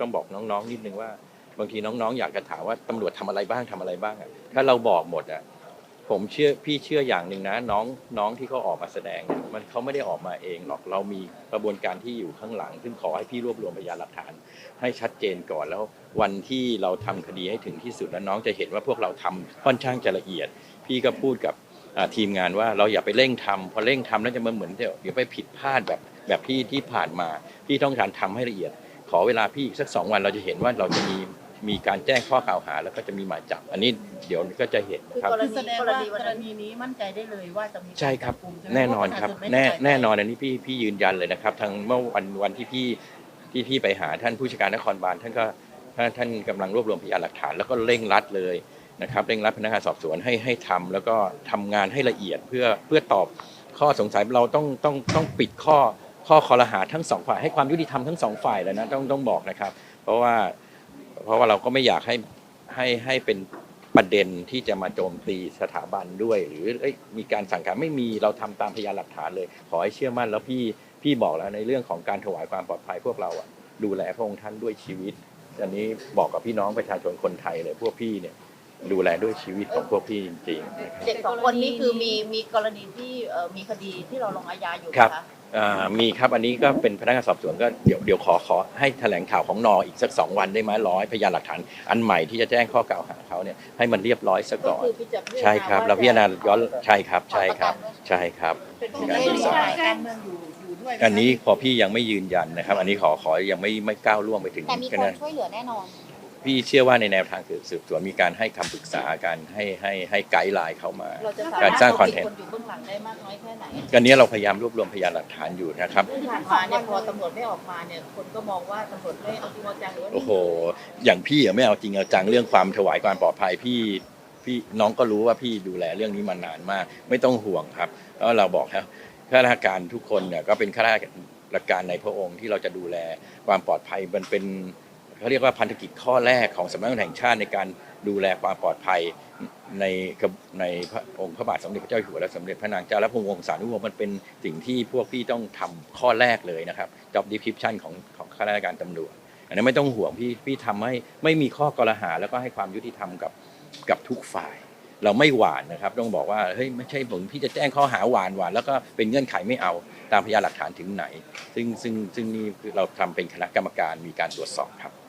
ต้องบอกน้องๆนิดนึงว่า บางทีน้องๆ อยากจะถามว่าตำรวจทำอะไรบ้างทำอะไรบ้างอะถ้าเราบอกหมดอะผมเชื่อพี่เชื่ออย่างหนึ่งนะ น้องน้องที่เขาออกมาแสดงเนี่ยมันเขาไม่ได้ออกมาเองหรอกเรามีกระบวนการที่อยู่ข้างหลัง ซึ่งขอให้พี่รวบรวมพยานหลักฐาน ให้ชัดเจนก่อนแล้ว วันที่เราทำคดีให้ถึงที่สุดแล้วน้องจะเห็นว่าพวกเราทำค่อนข้างจะละเอียด พี่ก็พูดกับทีมงานว่าเราอย่าไปเร่งทำพอเร่งทำแล้วจะมาเหมือนเดี๋ยวเดี๋ยวไปผิดพลาดแบบแบบที่ที่ผ่านมาพี่ต้องการทำให้ละเอียด ขอเวลาพี่อีกสักสองวันเราจะเห็นว่าเราจะมีมีการแจ้งข้อกล่าวหา แล้วก็จะมีหมายจับ อันนี้เดี๋ยวก็จะเห็นคือนะครับกรคือณีแสดงกรว่าณีวันกรนั้นณีนี้มั่นใจได้เลยว่าจะมีใช่ครับกาจับกุมใช่ไหมแน่นอนครับเพาะปะชาชแน่ไม่แน่นอนใจอันนี้พี่พี่ยืนยันเลยนะครับทางเมื่อวันวันที่พี่ที่พี่ไปหาท่านผู้จัดการนครบาลท่านก็ท่านท่านกำลังรวบรวมพยานหลักฐาน แล้วก็เร่งรัดเลยนะครับเร่งรัดพนักงานสอบสวนให้ให้ทำแล้วก็ทำงานให้ละเอียดเพื่อเพื่อตอบข้อสงสัยเราต้องต้องต้องปิดข้อ ข้อคอรหาทั้งสองฝ่ายให้ความยุติธรรมทั้งสองฝ่ายเลยนะต้องต้องบอกนะครับ เพราะว่าเพราะว่าเราก็ไม่อยากให้ให้ให้เป็นประเด็นที่จะมาโจมตีสถาบันด้วย หรือเอ้ยมีการสั่งการไม่มีเราทำตามพยานหลักฐานเลย ขอให้เชื่อมั่นแล้วพี่พี่บอกแล้วในเรื่องของการถวายความปลอดภัยพวกเราอะดูแลพระองค์ท่านด้วยชีวิตอันนี้บอกกับพี่น้องประชาชนคนไทยเลยพวกพี่เนี่ย ดูแลด้วยชีวิตของพวกพี่จริงๆนะครับเด็กสองคนนี้คือมีมีกรณีที่เอ่อมีคดีที่เราลงอาญาอยู่ครับนะคะอ่ามีครับอันนี้ก็เป็นพนักงานสอบสวนก็เดี๋ยวเดี๋ยวขอขอให้แถลงข่าวของนออีกสักสองวันได้ไหมร้อยพยานหลักฐานอันใหม่ที่จะแจ้งข้อกล่าวหาเขาเนี่ยให้มันเรียบร้อยซะก็ก่อน คือพิจารณาใช่ครับเราพิจารณาย้อนใช่ครับใช่ครับใช่ครับ เป็นเป็นการการที่ที่สสอองงการเมืองอยู่อยู่ด้วยไหมอันนี้พอพี่ยังไม่ยืนยันนะครับ อันนี้ขอขอยังไม่ไม่ก้าวล่วงไปถึงแต่มีคนนั้นช่วยเหลือแน่นอน พี่เชื่อว่าในแนวทางสืบสวนมีการให้คำปรึกษาการให้ให้ให้ไกด์ไลน์เข้ามา เราจะสาการมารถสร้างเอาคอนผิดเทนต์คนอยู่เบื้องหลังได้มากน้อยแค่ไหนกันนี้เราพยายามรวบรวมพยานหลักฐานอยู่นะครับ ที่ผ่านมาเนี่ยพอตำรวจไม่ออกมาเนี่ยคนก็มองว่าตำรวจไม่เอาจริงเอาจังหรือว่าโอ้โห อย่างพี่อะไม่เอาจริงเอาจังเรื่องความถวายความปลอดภัยพี่พี่น้องก็รู้ว่าพี่ดูแลเรื่องนี้มานานมาก ไม่ต้องห่วงครับแล้วเราบอกแล้วข้าราชการทุกคนเนี่ยก็เป็นข้าราชการในพระองค์ที่เราจะดูแลความปลอดภัยมันเป็น เขาเรียกว่าพันธกิจข้อแรกของสำนักงานแห่งชาติในการดูแลความปลอดภัยในในพระองค์พระบาทสมเด็จพระเจ้าอยู่หัวและสมเด็จพระนางเจ้าและพระวงศานุวงศ์มันเป็นสิ่งที่พวกพี่ต้องทำข้อแรกเลยนะครับ job description ของของข้าราชการตำรวจ อันนี้นไม่ต้องห่วงพี่พี่ทำให้ไม่มีข้อกล่าวหาแล้วก็ให้ความยุติธรรมกับกับทุกฝ่าย เราไม่หวานนะครับ ต้องบอกว่าเฮ้ยไม่ใช่ผมพี่จะแจ้งข้อหาหวานหวานแล้วก็เป็นเงื่อนไขไม่เอาตามพยานหลักฐานถึงไหน ซึ่งซึ่งซึ่งนี่เราทำเป็นคณะกรรมการมีการตรวจสอบครับ